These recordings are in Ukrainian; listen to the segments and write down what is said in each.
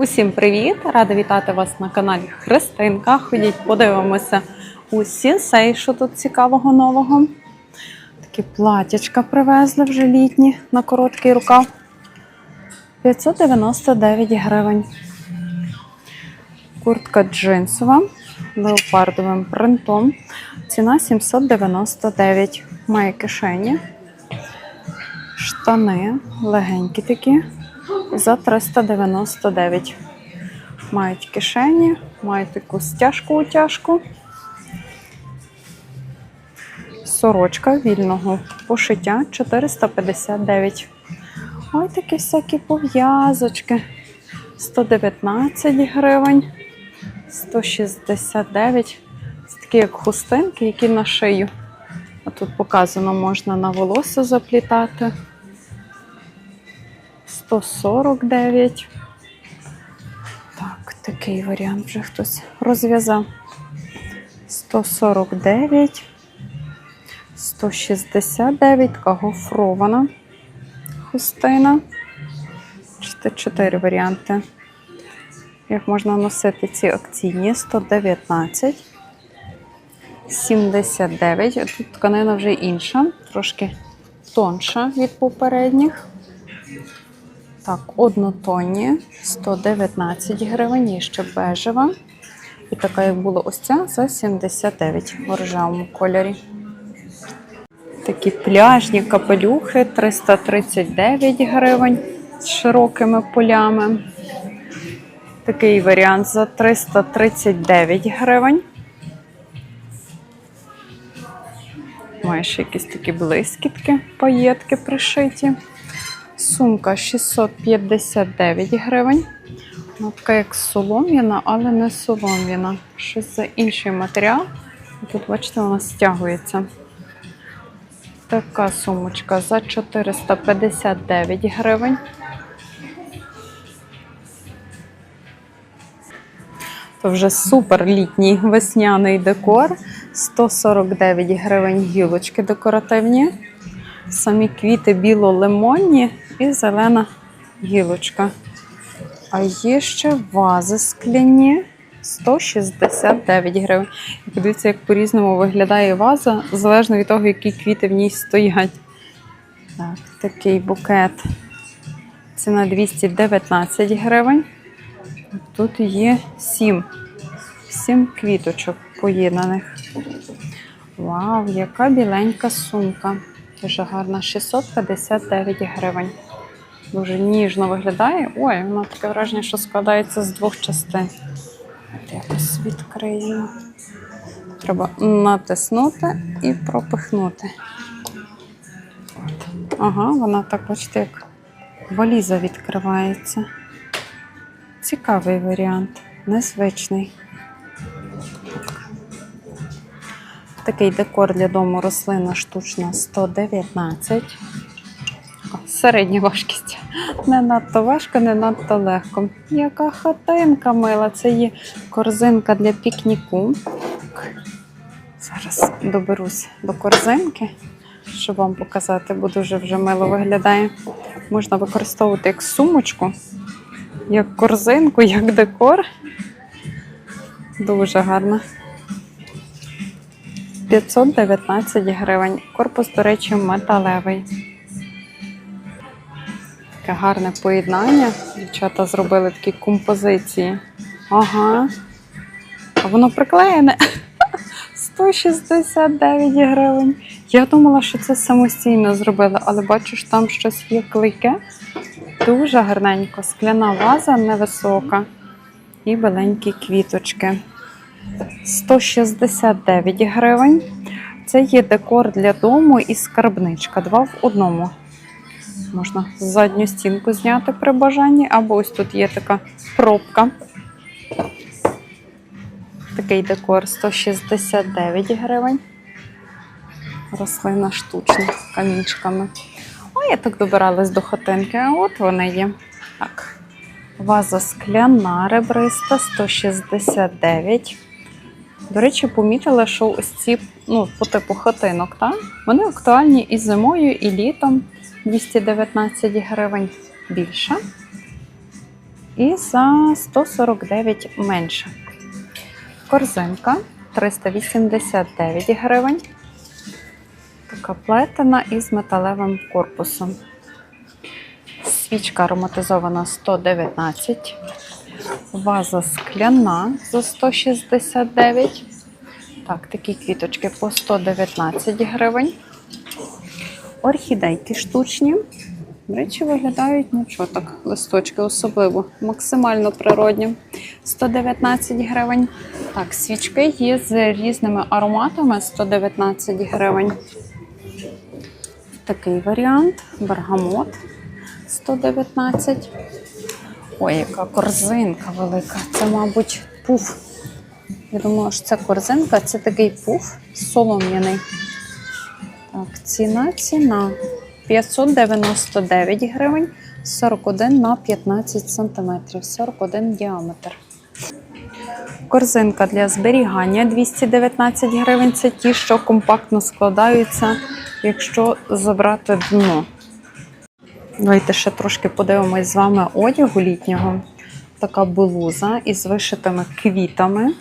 Усім привіт! Рада вітати вас на каналі Христинка. Ходіть, подивимося усі сей, що тут цікавого нового. Такі платячка привезли вже літні на короткий рукав. 599 гривень. Куртка джинсова леопардовим принтом. Ціна 799. Має кишені. Штани легенькі такі за 399. Мають кишені, мають таку стяжку утяжку. Сорочка вільного пошиття 459. Ой, такі всякі пов'язочки. 119 гривень, 169. Це такі як хустинки, які на шию. А тут показано, можна на волосся заплітати. 149. Так, такий варіант вже хтось розв'язав. 149. 169, така гофрована хустина. Чотири- Чотири варіанти. Як можна носити ці акційні? 119. 79. Тут тканина вже інша, трошки тонша від попередніх. Так, однотонні 119 гривень, є ще бежева. І така, як була ось ця, за 79 в рожевому кольорі. Такі пляжні капелюхи 339 гривень з широкими полями. Такий варіант за 339 гривень. Має якісь такі блискітки, паєтки пришиті. Сумка 659 гривень. Вона як солом'яна, але не солом'яна. Щось за інший матеріал. Тут, бачите, вона стягується. Така сумочка за 459 гривень. То вже супер літній весняний декор. 149 гривень гілочки декоративні. Самі квіти біло-лимонні і зелена гілочка. А є ще вази скляні 169 гривень. Подивіться, як по-різному виглядає ваза, залежно від того, які квіти в ній стоять. Так, такий букет. Ціна 219 гривень. Тут є 7. 7 квіточок поєднаних. Вау, яка біленька сумка. Дуже гарна. 659 гривень. Дуже ніжно виглядає. Ой, вона таке враження, що складається з двох частин. Якось відкриємо. Треба натиснути і пропихнути. Ага, вона так, бачите, як валіза відкривається. Цікавий варіант, незвичний. Такий декор для дому рослина штучна 119. Середня важкість. Не надто важко, не надто легко. Яка хатинка мила. Це є корзинка для пікніку. Зараз доберусь до корзинки, щоб вам показати, бо дуже вже мило виглядає. Можна використовувати як сумочку, як корзинку, як декор. Дуже гарно. 519 гривень. Корпус, до речі, металевий. Таке гарне поєднання. Дівчата зробили такі композиції. Ага. А воно приклеєне. 169 гривень. Я думала, що це самостійно зробили, але бачу, що там щось є клейке. Дуже гарненько. Скляна ваза невисока. І біленькі квіточки. 169 гривень. Це є декор для дому і скарбничка. Два в одному. Можна задню стінку зняти при бажанні, або ось тут є така пробка. Такий декор 169 гривень. Рослина штучна з камінчиками. О, я так добиралась до хатинки, а от вони є. Так. Ваза скляна ребриста 169. До речі, помітила, що ось ці ну, по типу хатинок, так? вони актуальні і зимою, і літом 219 гривень більше. і за 149 менше. Корзинка 389 гривень. Така плетена із металевим корпусом. Свічка ароматизована 119. Ваза скляна за 169. Так, такі квіточки по 119 гривень. Орхідейки штучні. До речі, виглядають нічого так, листочки особливо, максимально природні. 119 гривень. Так, свічки є з різними ароматами 119 гривень. Такий варіант. Бергамот 119. Ой, яка корзинка велика. Це, мабуть, пуф. Я думаю, що це корзинка, це такий пуф солом'яний. Так, ціна, ціна 599 гривень, 41 на 15 сантиметрів, 41 діаметр. Корзинка для зберігання 219 гривень. Це ті, що компактно складаються, якщо забрати дно. Давайте ще трошки подивимось з вами одягу літнього. Така блуза із вишитими квітами.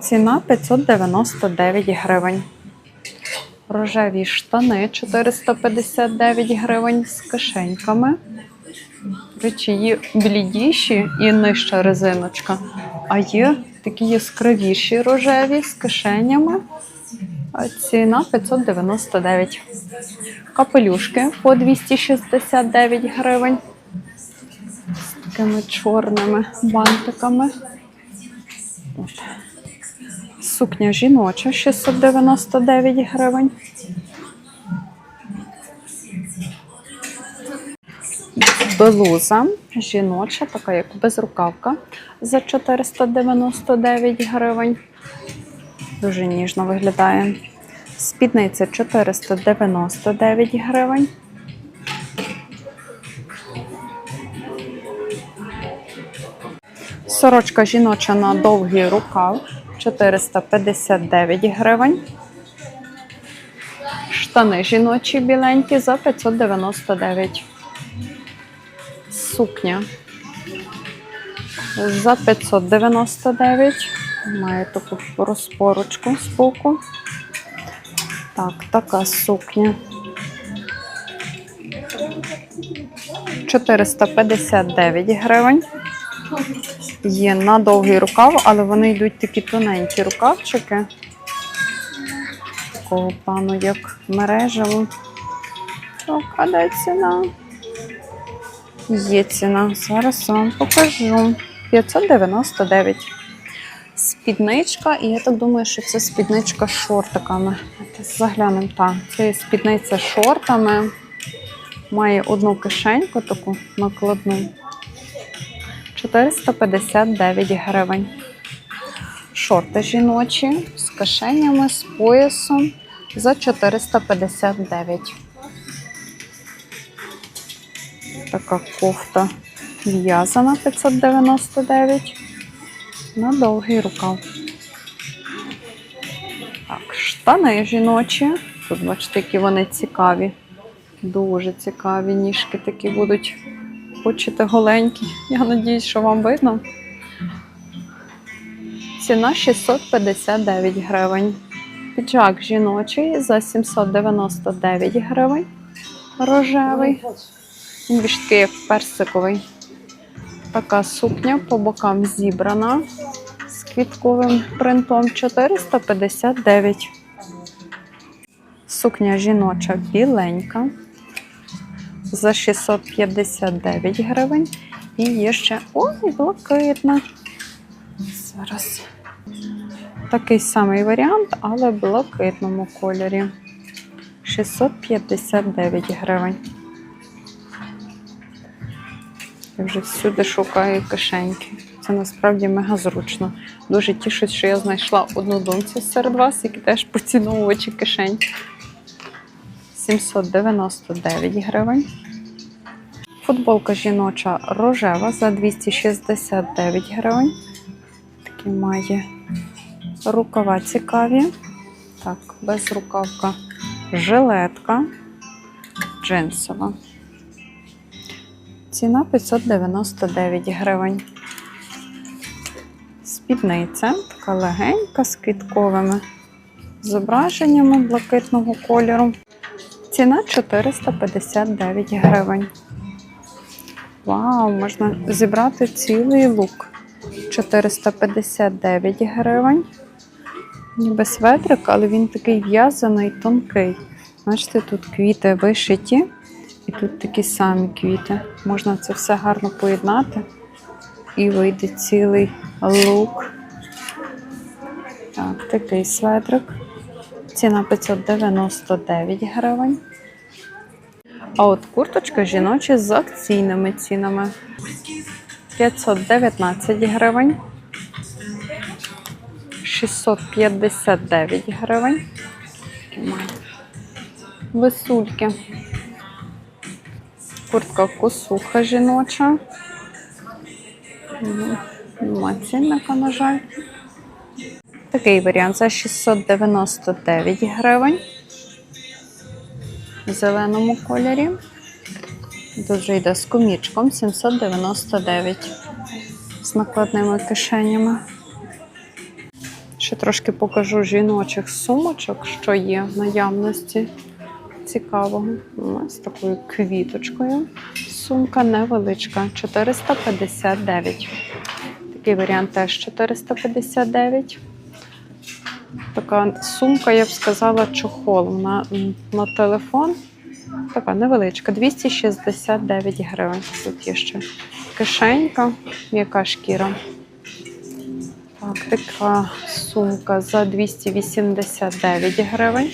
Ціна 599 гривень. Рожеві штани 459 гривень з кишеньками. Речі, є блідіші і нижча резиночка. А є такі яскравіші рожеві з кишенями. Ціна 599. Капелюшки по 269 гривень. З такими чорними бантиками. От. Сукня жіноча 699 гривень. Блуза жіноча, така як безрукавка за 499 гривень. Дуже ніжно виглядає. Спідниця 499 гривень. Сорочка жіноча на довгий рукав 459 гривень. Штани жіночі біленькі за 599. Сукня за 599. Має таку розпорочку з боку. Так, така сукня. 459 гривень. Є на довгий рукав, але вони йдуть такі тоненькі рукавчики. Такого плану, як мережево. Так, де ціна? Є ціна. Зараз вам покажу. 599. Спідничка, і я так думаю, що це спідничка з шортиками. Заглянемо. Так, це спідниця з шортами. Має одну кишеньку таку накладну. 459 гривень. Шорти жіночі з кишенями, з поясом за 459. Така кофта в'язана 599 на довгий рукав. Так, штани жіночі. Тут, бачите, які вони цікаві. Дуже цікаві ніжки такі будуть. Хочете голенькі. Я надіюсь, що вам видно. Ціна 659 гривень. Піджак жіночий за 799 гривень. Рожевий. Він більш такий персиковий. Така сукня по бокам зібрана з квітковим принтом 459. Сукня жіноча біленька за 659 гривень. І є ще ой, блакитна. Зараз такий самий варіант, але в блакитному кольорі. 659 гривень. Я вже всюди шукаю кишеньки. Це насправді мега зручно. Дуже тішить, що я знайшла однодумців серед вас, які теж поціновувачі кишень. 799 гривень. Футболка жіноча рожева за 269 гривень. Такі має рукава цікаві. Так, без рукавка жилетка джинсова. Ціна 599 гривень. Спідниця така легенька з квітковими зображеннями блакитного кольору. Ціна 459 гривень. Вау, можна зібрати цілий лук. 459 гривень. Ніби светрик, але він такий в'язаний, тонкий. Бачите, тут квіти вишиті, і тут такі самі квіти. Можна це все гарно поєднати. І вийде цілий лук. Так, такий светрик. Ціна 599 гривень. А от курточка жіноча з акційними цінами. 519 гривень. 659 гривень. Висульки. Куртка косуха жіноча. Нема цінника, на жаль. Такий варіант за 699 гривень. В зеленому кольорі. Дуже йде з комічком 799 з накладними кишенями. Ще трошки покажу жіночих сумочок, що є в наявності цікавого. Ось такою квіточкою. Сумка невеличка 459. Такий варіант теж 459. Така сумка, я б сказала, чохол на, на телефон. Така невеличка, 269 гривень. Тут є ще кишенька, м'яка шкіра. Так, така сумка за 289 гривень.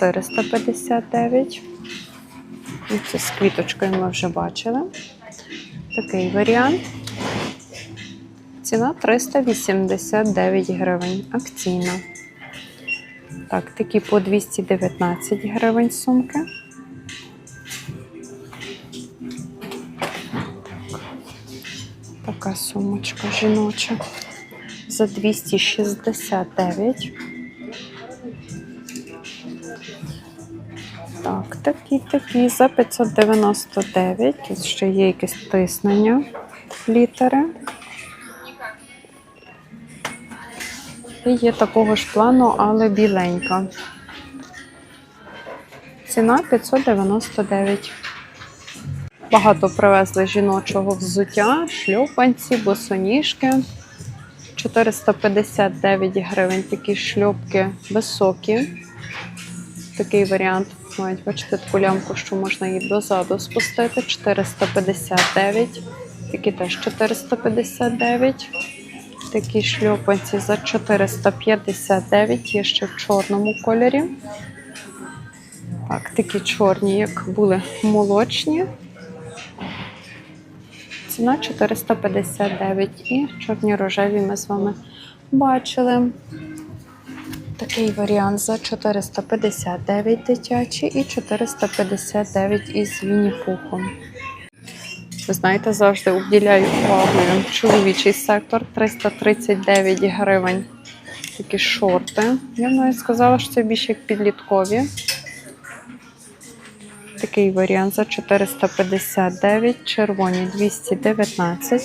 459. І Це з квіточкою ми вже бачили. Такий варіант. Ціна 389 гривень. Акційна. Так, такі по 219 гривень сумки. Така сумочка жіноча за 269. Такі, такі за 599. Тут ще є якесь тиснення літери. І є такого ж плану, але біленька. Ціна 599. Багато привезли жіночого взуття, шльопанці, босоніжки. 459 гривень такі шльопки високі. Такий варіант. Мають, бачите, таку лямку, що можна її дозаду спустити. 459. Такі теж 459. Такі шльопанці за 459, є ще в чорному кольорі. Так, такі чорні, як були молочні. Ціна 459 і чорні рожеві ми з вами бачили. Такий варіант за 459 дитячий і 459 із Вінні-Пухом. Ви знаєте, завжди обділяю увагою чоловічий сектор 339 гривень. Такі шорти. Я навіть сказала, що це більше як підліткові. Такий варіант за 459, червоні 219.